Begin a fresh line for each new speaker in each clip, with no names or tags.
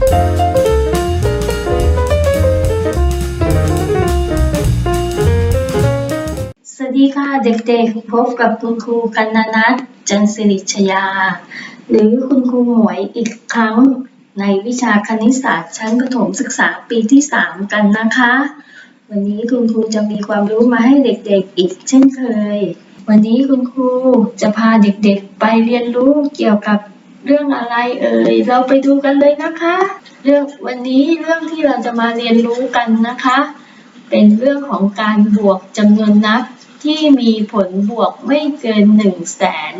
สวัสดีค่ะเด็กๆ พบกับคุณครูกันนนัทจันสิริชยา หรือคุณครูหมวยอีกครั้งในวิชาคณิตศาสตร์ชั้นประถมศึกษาปีที่ 3 กันนะคะ วันนี้คุณครูจะมีความรู้มาให้เด็กๆอีกเช่นเคย วันนี้คุณครูจะพาเด็กๆไปเรียนรู้เกี่ยวกับ เรื่องอะไรเอ่ย เราไปดูกันเลยนะคะ เรื่องวันนี้เรื่องที่เราจะมาเรียนรู้กันนะคะ เป็นเรื่องของการบวกจำนวนนับที่มีผลบวกไม่เกิน1 0 0 0 0แสน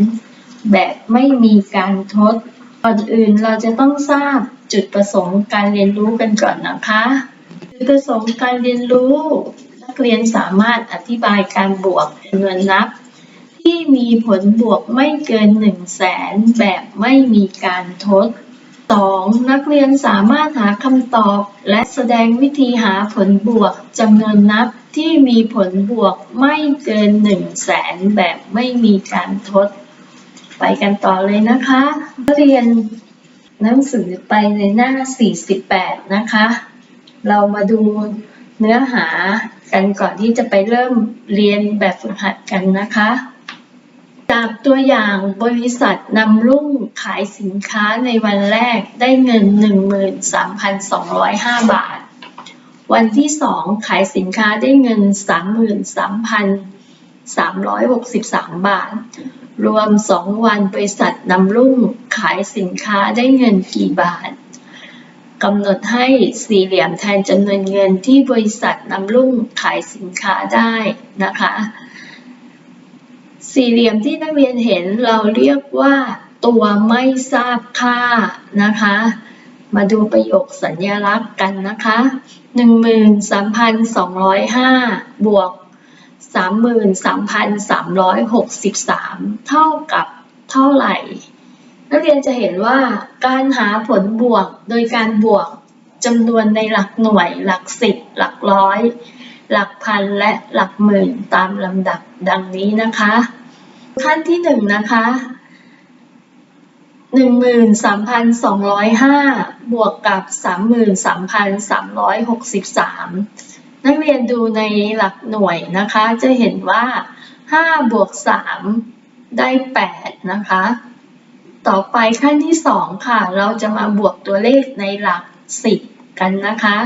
แบบไม่มีการทด ก่อนอื่นเราจะต้องทราบจุดประสงค์การเรียนรู้กันก่อนนะคะ จุดประสงค์การเรียนรู้ นักเรียนสามารถอธิบายการบวกจำนวนนับ ที่มีผลบวกไม่เกิน1 0 0 0 0แสนแบบไม่มีการทด 2. นักเรียนสามารถหาคำตอบและแสดงวิธีหาผลบวกจำนวนนับที่มีผลบวกไม่เกิน 1 0 0 0 0แสนแบบไม่มีการทด ไปกันต่อเลยนะคะ เรียนหนังสือไปในหน้า 48 นะคะ เรามาดูเนื้อหากันก่อนที่จะไปเริ่มเรียนแบบฝึกหัดกันนะคะ จากตัวอย่างบริษัทนำรุ่งขายสินค้าในวันแรกได้เงิน 13,205 บาท วันที่ 2 ขายสินค้าได้เงิน 33,363 บาท รวม 2 วันบริษัทนำรุ่งขายสินค้าได้เงินกี่บาทกำหนดให้สี่เหลี่ยมแทนจำนวนเงินที่บริษัทนำรุ่งขายสินค้าได้นะคะ สี่เหลี่ยมที่นักเรียนเห็นเราเรียกว่าตัวไม่ทราบค่านะคะ มาดูประโยคสัญญลักษณ์กันนะคะ 13,205 บวก 33,363 เท่ากับเท่าไหร่ นักเรียนจะเห็นว่าการหาผลบวกโดยการบวกจำนวนในหลักหน่วย หลักสิบ หลักร้อย หลักพัน และหลักหมื่นตามลำดับดังนี้นะคะ ขั้นที่หนึ่งนะคะหนึ่งหมื่นสามพันสองร้อยห้าบวกกับสามหมื่นสามพันสามร้อยหกสิบสามนักเรียนดูในหลักหน่วยนะคะ จะเห็นว่าห้าบวกสามได้แปดนะคะ ต่อไปขั้นที่สองค่ะ เราจะมาบวกตัวเลขในหลักสิบกันนะคะ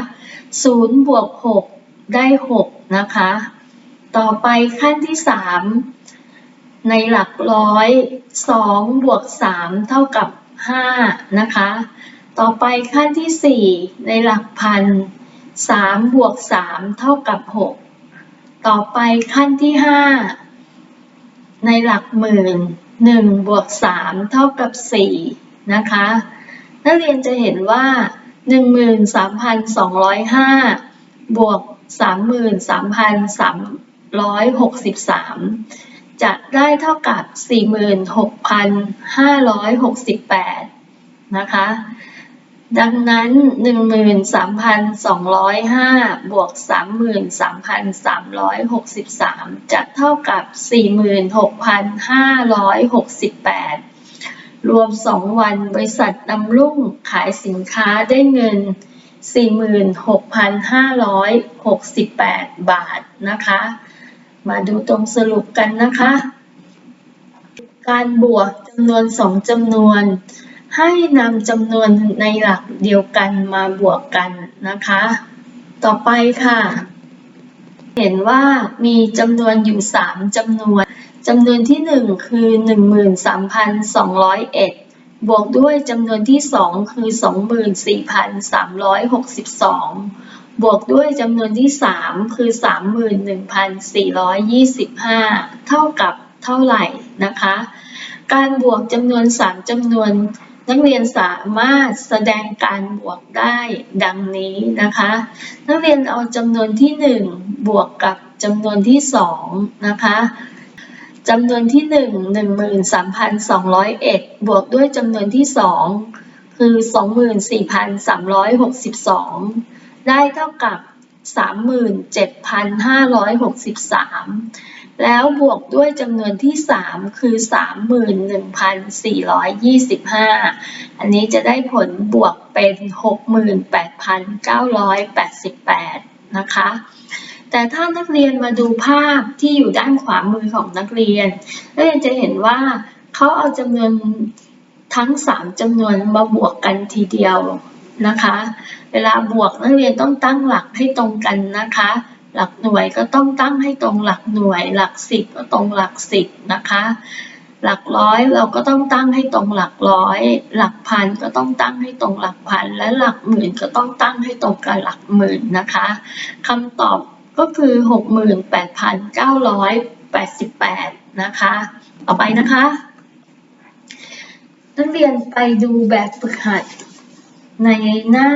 ศูนย์บวกหกได้หกนะคะ ต่อไปขั้นที่สาม ในหลักร้อย 2 บวก 3 เท่ากับ 5 นะคะ ต่อไปขั้นที่ 4 ในหลักพัน 3 บวก 3 เท่ากับ 6 ต่อไปขั้นที่ 5 ในหลักหมื่น 1 บวก 3 เท่ากับ 4 นะคะ นักเรียนจะเห็นว่า 13,205 บวก 33,363 จะได้เท่ากับ 46,568 นะคะ ดังนั้น 13,205 บวก 33,363 จะเท่ากับ 46,568 รวม 2 วันบริษัทนำรุ่งขายสินค้าได้เงิน 46,568 บาทนะคะ มาดูตรงสรุปกันนะคะ การบวกจำนวนสองจำนวน ให้นำจำนวนในหลักเดียวกันมาบวกกันนะคะ ต่อไปค่ะ เห็นว่ามีจำนวนอยู่ 3จำนวนจำนวนที่ 1 คือ 13,201 บวกด้วยจำนวนที่ 2 คือ 24,362 บวกด้วยจำนวนที่ 3 คือ 31,425 เท่ากับเท่าไหร่นะคะ การบวกจำนวน 3จำนวนนักเรียนสามารถแสดงการบวกได้ดังนี้นะคะ นักเรียนเอาจำนวนที่ 1 บวกกับจำนวนที่ 2 นะคะจำนวนที่ 1 13,201 บวกด้วยจำนวนที่ 2 คือ 24,362 ได้เท่ากับ 37,563 แล้วบวกด้วยจำนวนที่ 3 คือ 31,425 อันนี้จะได้ผลบวกเป็น 68,988 นะคะแต่ถ้านักเรียนมาดูภาพที่อยู่ด้านขวามือของนักเรียน นักเรียนจะเห็นว่าเขาเอาจำนวนทั้ง 3จำนวนมาบวกกันทีเดียว นะคะ เวลาบวกนักเรียนต้องตั้งหลักให้ตรงกันนะคะ หลักหน่วยก็ต้องตั้งให้ตรงหลักหน่วย หลักสิบก็ตรงหลักสิบนะคะ หลักร้อยเราก็ต้องตั้งให้ตรงหลักร้อย หลักพันก็ต้องตั้งให้ตรงหลักพัน และหลักหมื่นก็ต้องตั้งให้ตรงกับหลักหมื่นนะคะคำตอบก็คือ 68,988 นะคะ ต่อไปนะคะ นักเรียนไปดูแบบฝึกหัด ในหน้า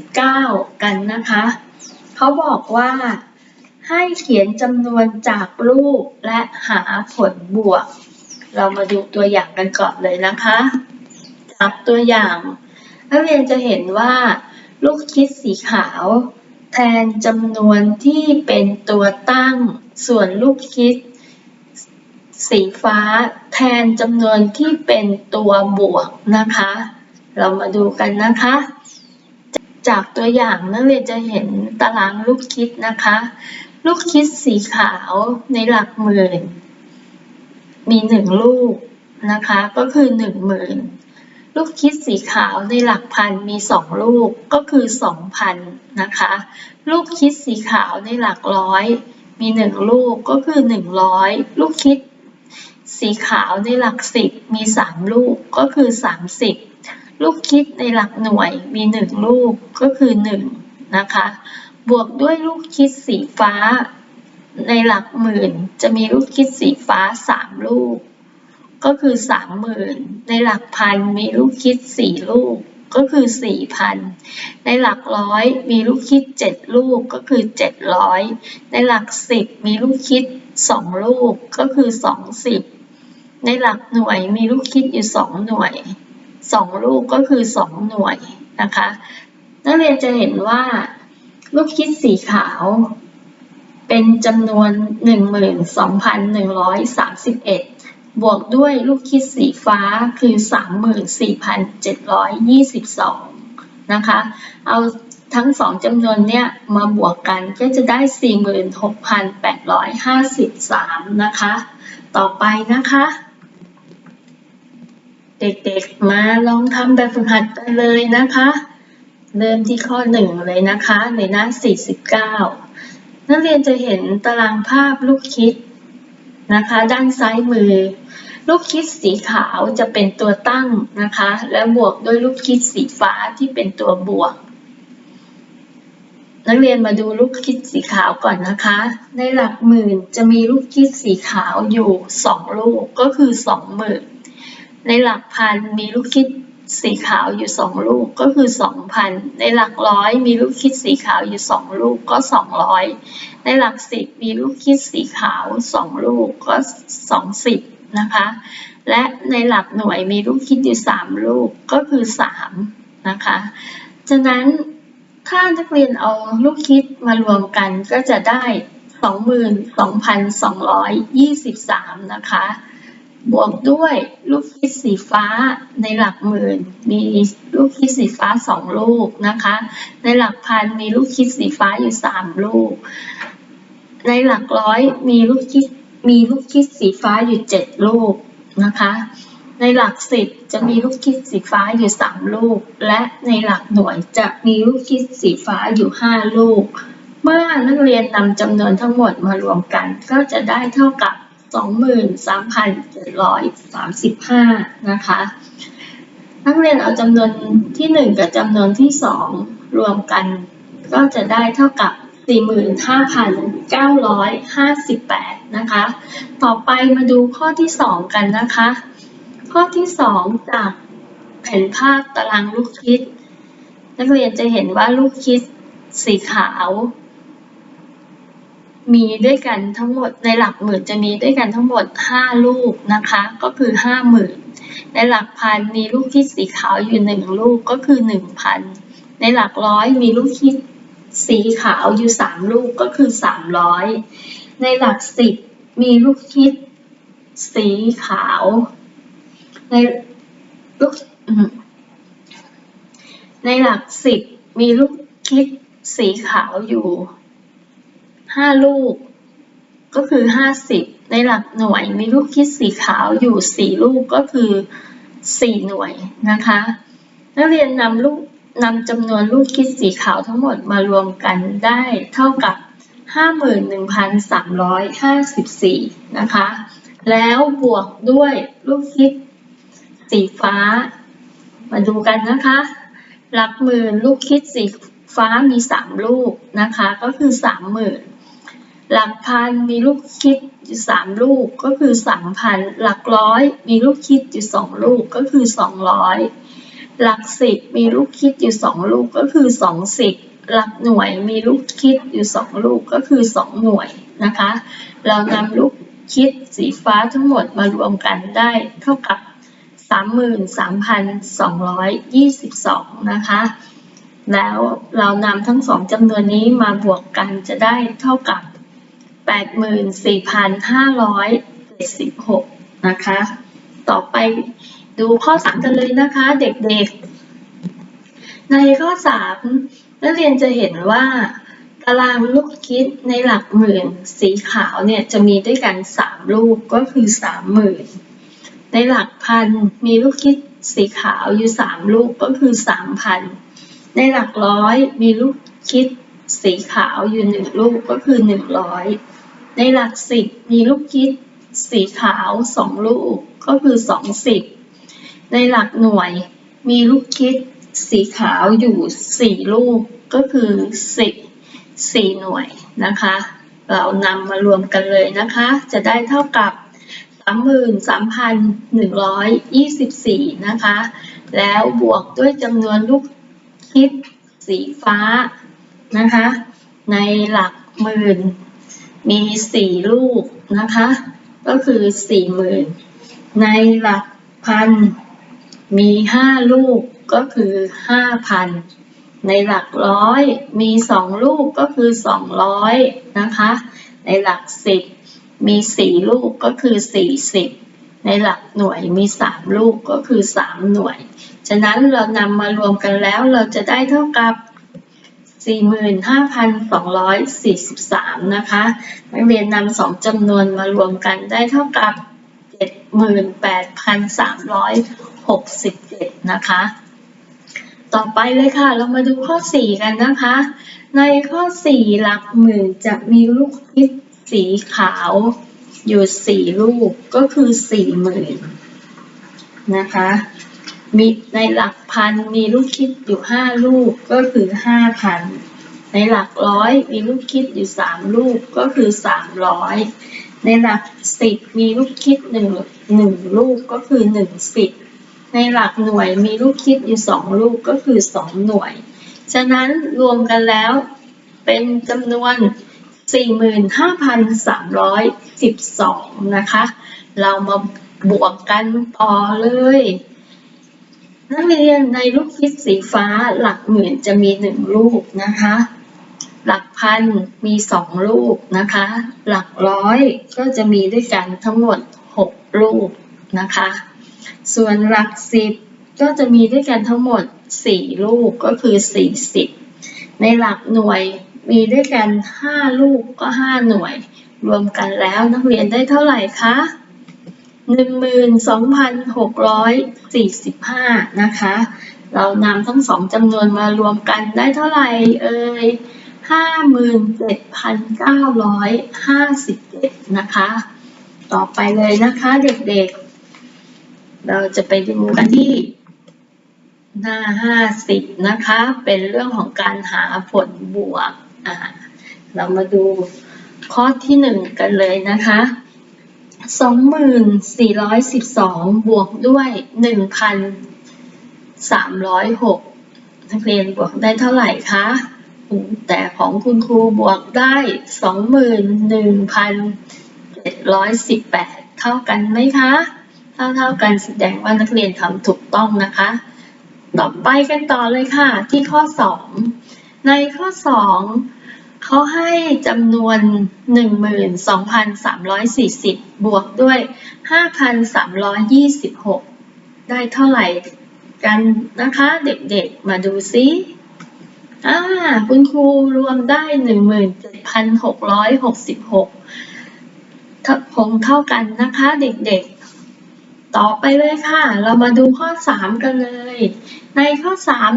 49 กันนะคะ เขาบอกว่าให้เขียนจำนวนจากรูปและหาผลบวก เรามาดูตัวอย่างกันก่อนเลยนะคะ จากตัวอย่างนักเรียนจะเห็นว่า ลูกคิดสีขาว แทนจำนวนที่เป็นตัวตั้ง ส่วนลูกคิด สีฟ้า แทนจำนวนที่เป็นตัวบวกนะคะ เรามาดูกันนะคะ จากตัวอย่างนักเรียนจะเห็นตารางลูกคิดนะคะ ลูกคิดสีขาวในหลักหมื่น มีหนึ่งลูกนะคะ ก็คือหนึ่งหมื่นลูกคิดสีขาวในหลักพันมีสองลูกก็คือสองพันนะคะ ลูกคิดสีขาวในหลักร้อย มีหนึ่งลูกก็คือหนึ่งร้อยลูกคิดสีขาวในหลักสิบมีสามลูกก็คือสามสิบ ลูกคิดในหลักหน่วยมีหนึ่งลูกก็คือหนึ่งนะคะ บวกด้วยลูกคิดสีฟ้า ในหลักหมื่นจะมีลูกคิดสีฟ้าสามลูก ก็คือสามหมื่นในหลักพันมีลูกคิดสี่ลูกก็คือสี่พันในหลักร้อยมีลูกคิดเจ็ดลูกก็คือเจ็ดร้อยในหลักสิบมีลูกคิดสองลูกก็คือสองสิบในหลักหน่วยมีลูกคิดอยู่สองหน่วย สองลูกก็คือสองหน่วยนะคะ นักเรียนจะเห็นว่า ลูกคิดสีขาว เป็นจำนวน 12,131 บวกด้วยลูกคิดสีฟ้าคือ 34,722 นะคะ เอาทั้งสองจำนวนเนี่ยมาบวกกันก็จะได้ 46,853 นะคะ ต่อไปนะคะ เด็กๆ มาลองทำแบบฝึกหัดกันเลยนะคะ เริ่มที่ข้อหนึ่งเลยนะคะ ในหน้า 49 นักเรียนจะเห็นตารางภาพลูกคิดนะคะ ด้านซ้ายมือ ลูกคิดสีขาวจะเป็นตัวตั้งนะคะ และบวกด้วยลูกคิดสีฟ้าที่เป็นตัวบวก นักเรียนมาดูลูกคิดสีขาวก่อนนะคะ ในหลักหมื่นจะมีลูกคิดสีขาวอยู่ 2 ลูกก็คือ20,000 ในหลักพันมีลูกคิดสีขาวอยู่2ลูกก็คือ2,000ในหลักร้อยมีลูกคิดสีขาวอยู่2ลูกก็200ในหลักสิบมีลูกคิดสีขาว2ลูกก็20นะคะ และในหลักหน่วยมีลูกคิดอยู่3ลูกก็คือ3นะคะฉะนั้นถ้านักเรียนเอาลูกคิดมารวมกันก็จะได้ 22,223 นะคะ บวกด้วยลูกคิดสีฟ้าในหลักหมื่น มีลูกคิดสีฟ้า2ลูกนะคะ ในหลักพันมีลูกคิดสีฟ้าอยู่3ลูก ในหลักร้อยมีลูกคิดมีลูกคิดสีฟ้าอยู่7ลูกนะคะ ในหลักสิบจะมีลูกคิดสีฟ้าอยู่3ลูก และในหลักหน่วยจะมีลูกคิดสีฟ้าอยู่5ลูก เมื่อนักเรียนนำจำนวนทั้งหมดมารวมกันก็จะได้เท่ากับ 23,735 นะคะ นักเรียนเอาจำนวนที่ 1 กับจำนวนที่ 2 รวมกัน ก็จะได้เท่ากับ 45,958 นะคะ ต่อไปมาดูข้อที่ 2 กันนะคะ ข้อที่ 2 จากแผนภาพตารางลูกคิด นักเรียนจะเห็นว่าลูกคิดสีขาว มีด้วยกันทั้งหมดในหลักหมื่นจะมีด้วยกันทั้งหมด 5 ลูกนะคะ ก็คือ 50,000ในหลักพันมีลูกคิดสีขาวอยู่ 1 ลูกก็คือ 1,000 ในหลักร้อยมีลูกคิดสีขาวอยู่ 3 ลูกก็คือ 300 ในหลักสิบมีลูกคิดสีขาว ในลูกในหลักสิบมีลูกคิดสีขาวอยู่ ห้าลูก ก็คือห้าสิบในหลักหน่วยมีลูกคิดสีขาวอยู่สี่ลูกก็คือสี่หน่วยนะคะ นักเรียนนำลูกนำจำนวนลูกคิดสีขาวทั้งหมดมารวมกันได้เท่ากับ 51,354 นะคะ แล้วบวกด้วยลูกคิดสีฟ้า มาดูกันนะคะ หลักหมื่นลูกคิดสีฟ้ามี 3 ลูกนะคะ ก็คือ 30,000 หลักพันมีลูกคิดอยู่3ลูกก็คือ3,000หลักร้อยมีลูกคิดอยู่2ลูกก็คือ200หลักสิบมีลูกคิดอยู่2ลูกก็คือ20หลักหน่วยมีลูกคิดอยู่2ลูกก็คือ2หน่วยนะคะ เรานำลูกคิดสีฟ้าทั้งหมดมารวมกันได้เท่ากับ 33,222 นะคะ แล้วเรานำทั้งสองจำนวนนี้มาบวกกันจะได้เท่ากับ 84,576 นะคะ ต่อไปดูข้อ 3 กันเลยนะคะเด็กๆ ในข้อ 3 นักเรียนจะเห็นว่าตารางลูกคิดในหลักหมื่นสีขาวเนี่ยจะมีด้วยกัน 3 ลูกก็คือ 30,000 ในหลักพันมีลูกคิดสีขาวอยู่ 3 ลูกก็คือ 3,000 ในหลักร้อยมีลูกคิดสีขาวอยู่ 1 ลูกก็คือ 100 ในหลักสิบมีลูกคิดสีขาว2ลูกก็คือ20ในหลักหน่วยมีลูกคิดสีขาวอยู่4ลูกก็คือ10 4หน่วยนะคะ เรานำมารวมกันเลยนะคะ จะได้เท่ากับ33,124 นะคะ แล้วบวกด้วยจำนวนลูกคิดสีฟ้านะคะ ในหลักหมื่น มี4ลูกนะคะ ก็คือ40,000ในหลักพันมี5ลูกก็คือ5,000ในหลักร้อยมี2ลูกก็คือ200นะคะ ในหลักสิบมี4ลูกก็คือ40ในหลักหน่วยมี3ลูกก็คือ3หน่วย ฉะนั้นเรานำมารวมกันแล้วเราจะได้เท่ากับ 45,243 นะคะ นักเรียนนำสองจำนวนมารวมกันได้เท่ากับ 78,367 นะคะ ต่อไปเลยค่ะ เรามาดูข้อ 4 กันนะคะ ในข้อ 4 หลักหมื่นจะมีลูกคิดสีขาวอยู่ 4 ลูกก็คือ 40,000 นะคะ มีในหลักพันมีลูกคิดอยู่5ลูกก็คือ5,000ในหลักร้อยมีลูกคิดอยู่3ลูกก็คือ300ในหลักสิบมีลูกคิด1 1ลูกก็คือ1สิบในหลักหน่วยมีลูกคิดอยู่2ลูกก็คือ2หน่วย ฉะนั้นรวมกันแล้วเป็นจำนวน 45,312 นะคะ เรามาบวกกันต่อเลย นักเรียนในลูกคิดสีฟ้าหลักหมื่นจะมี1ลูกนะคะ หลักพันมีสองลูกนะคะ หลักร้อยก็จะมีด้วยกันทั้งหมด6ลูกนะคะ ส่วนหลักสิบก็จะมีด้วยกันทั้งหมด4ลูกก็คือ40ในหลักหน่วยมีด้วยกัน5ลูกก็5หน่วย รวมกันแล้วนักเรียนได้เท่าไหร่คะ 12,645 นะคะ เรานำทั้งสองจำนวนมารวมกันได้เท่าไหร่เอ่ย57,957 นะคะ ต่อไปเลยนะคะเด็กๆ เราจะไปดูกันที่หน้า 50 นะคะ เป็นเรื่องของการหาผลบวกอ่าเรามาดูข้อที่ 1 กันเลยนะคะ สองหมื่นสี่ร้อยสิบสองบวกด้วยหนึ่งพันสามร้อยหกนักเรียนบวกได้เท่าไหร่คะ แต่ของคุณครูบวกได้สองหมื่นหนึ่งพันเจ็ดร้อยสิบแปดเท่ากันไหมคะ เท่าเท่ากันแสดงว่านักเรียนทำถูกต้องนะคะ ต่อไปกันต่อเลยค่ะที่ข้อสองในข้อสอง เขาให้จำนวน 12,340 บวกด้วย 5,326 ได้เท่าไหร่กันนะคะเด็กๆ มาดูซิอ่าคุณครูรวมได้ 17,666 คงเท่ากันนะคะเด็กๆ ต่อไปเลยค่ะ เรามาดูข้อ 3 กันเลย ในข้อ 3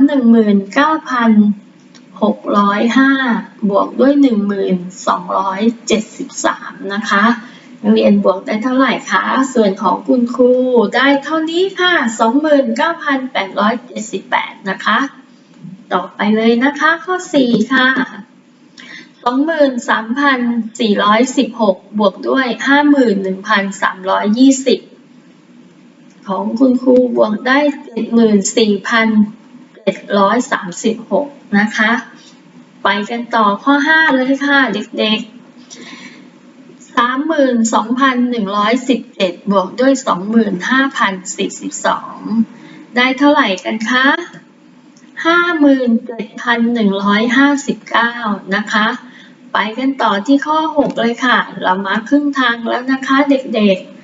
605 บวกด้วย 1,273 นะคะนักเรียนบวกได้เท่าไหร่คะ ส่วนของคุณครูได้เท่านี้ค่ะ 29,878 นะคะ ต่อไปเลยนะคะ ข้อ 4 ค่ะ 23,416 บวกด้วย 51,320 ของคุณครูบวกได้ 74,000 736 นะคะ ไปกันต่อข้อ 5 เลยค่ะเด็กๆ32,117 บวกด้วย 25,042 ได้เท่าไหร่กันคะ 57,159 นะคะ ไปกันต่อที่ข้อ 6 เลยค่ะ เรามาครึ่งทางแล้วนะคะเด็กๆ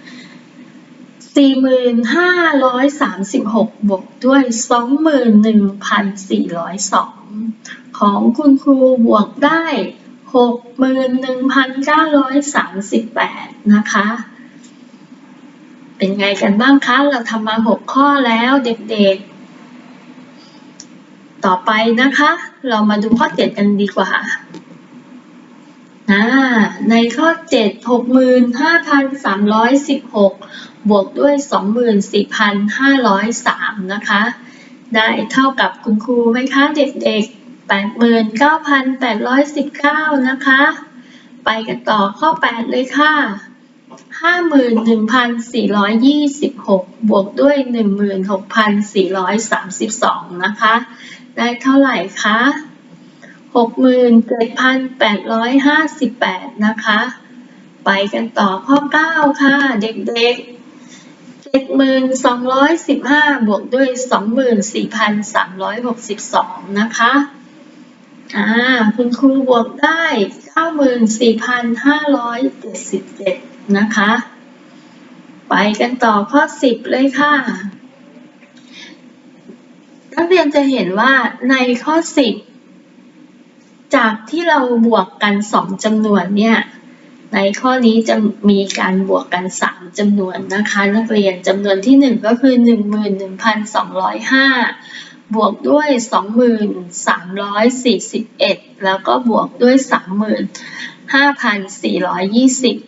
4,536 บวกด้วย 21,402 ของคุณครูบวกได้ 61,938 นะคะ เป็นไงกันบ้างคะ เราทำมา 6 ข้อแล้วเด็กๆ ต่อไปนะคะ เรามาดูข้อ 7 กันดีกว่า ในข้อ 7 65,316 บวกด้วย 24,503 นะคะ ได้เท่ากับคุณครูไหมคะเด็กๆ 89,819 นะคะ ไปกันต่อข้อ 8 เลยค่ะ 51,426 บวกด้วย 16,432 นะคะ ได้เท่าไหร่คะ 67,858นะคะ ไปกันต่อข้อ9ค่ะเด็กๆ7,215บวกด้วย24,362นะคะอ่าคุณครูบวกได้94,577นะคะ ไปกันต่อข้อ10เลยค่ะนักเรียนจะเห็นว่าในข้อ10 จากที่เราบวกกัน 2จำนวนเนี่ยในข้อนี้จะมีการบวกกัน 3จำนวนนะคะ นักเรียนจำนวนที่ 1 ก็คือ 11,205 บวกด้วย 2,341 แล้วก็บวกด้วย 35,420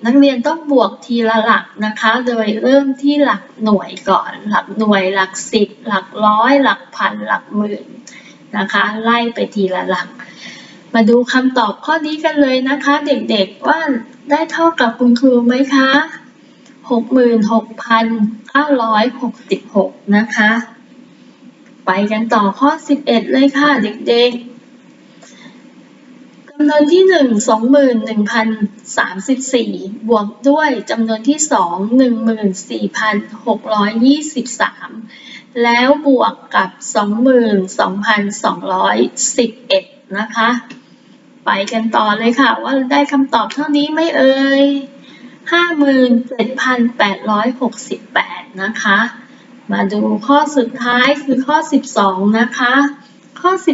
นักเรียนต้องบวกทีละหลักนะคะ โดยเริ่มที่หลักหน่วยก่อน หลักหน่วยหลักสิบหลักร้อย หลักพันหลักหมื่นนะคะ ไล่ไปทีละหลัก มาดูคำตอบข้อนี้กันเลยนะคะ เด็กๆว่าได้เท่ากับคุณครูไหมคะ 66,966 นะคะ ไปกันต่อข้อ 11 เลยค่ะเด็กๆจำนวนที่ 1 21,034 บวกด้วยจำนวนที่ 2 14,623 แล้วบวกกับ 22,211 นะคะ ไปกันต่อเลยค่ะ ว่าได้คำตอบเท่านี้ไหมเอ่ย57,868 นะคะ มาดูข้อสุดท้ายคือข้อ 12 นะคะ ข้อ 12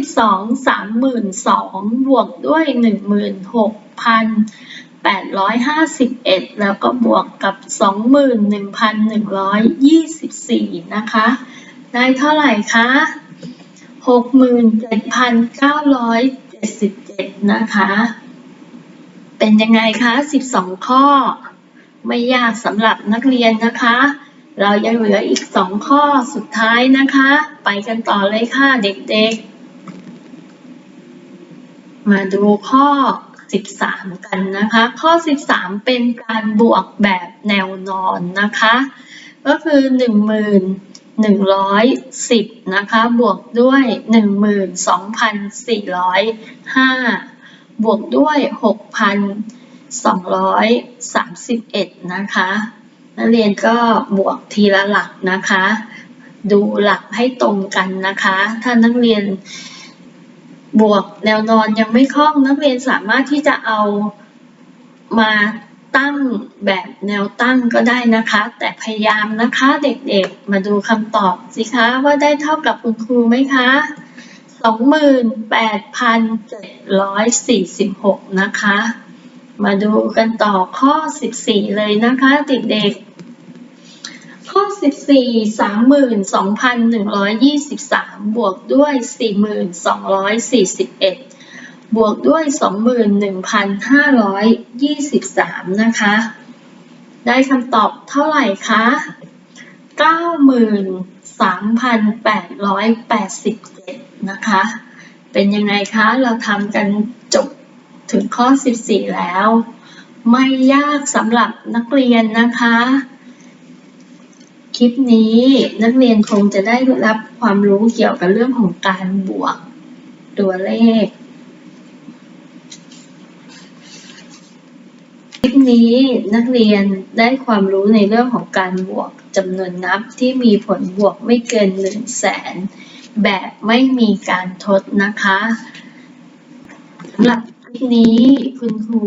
32บวกด้วย 16,851 แล้วก็บวกกับ 21,124 นะคะ ได้เท่าไหร่คะ 67,970 67,977นะคะ เป็นยังไงคะ12ข้อ ไม่ยากสำหรับนักเรียนนะคะ เรายังเหลืออีก2ข้อสุดท้ายนะคะ ไปกันต่อเลยค่ะเด็กๆ มาดูข้อ13กันนะคะ ข้อ13เป็นการบวกแบบแนวนอนนะคะ ก็คือ1,110นะคะ บวกด้วย 12,405 บวกด้วย 6,231 นะคะ นักเรียนก็บวกทีละหลักนะคะ ดูหลักให้ตรงกันนะคะ ถ้านักเรียนบวกแนวนอนยังไม่คล่อง นักเรียนสามารถที่จะเอามา ตั้งแบบแนวตั้งก็ได้นะคะ แต่พยายามนะคะเด็กๆ มาดูคำตอบสิคะว่าได้เท่ากับคุณครูไหมคะ 28,746 นะคะ มาดูกันต่อข้อ 14 เลยนะคะเด็กๆ ข้อ 14 32,123 บวกด้วย 4,241 บวกด้วย 21,523 นะคะ ได้คำตอบเท่าไหร่คะ 93,887 นะคะ เป็นยังไงคะ เราทำกันจบถึงข้อ 14 แล้ว ไม่ยากสำหรับนักเรียนนะคะ คลิปนี้นักเรียนคงจะได้รับความรู้เกี่ยวกับเรื่องของการบวกตัวเลข ลิปนี้นักเรียนได้ความรู้ในเรื่องของการบวกจำนวนนับที่มีผลบวกไม่เกิน1 0 0 0 0แสนแบบไม่มีการทดนะคะสำหรับคลิปนี้คุณครู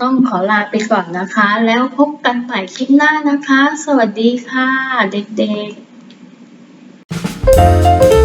ต้องขอลาไปก่อนนะคะ แล้วพบกันใหม่คลิปหน้านะคะ สวัสดีค่ะ เด็กๆ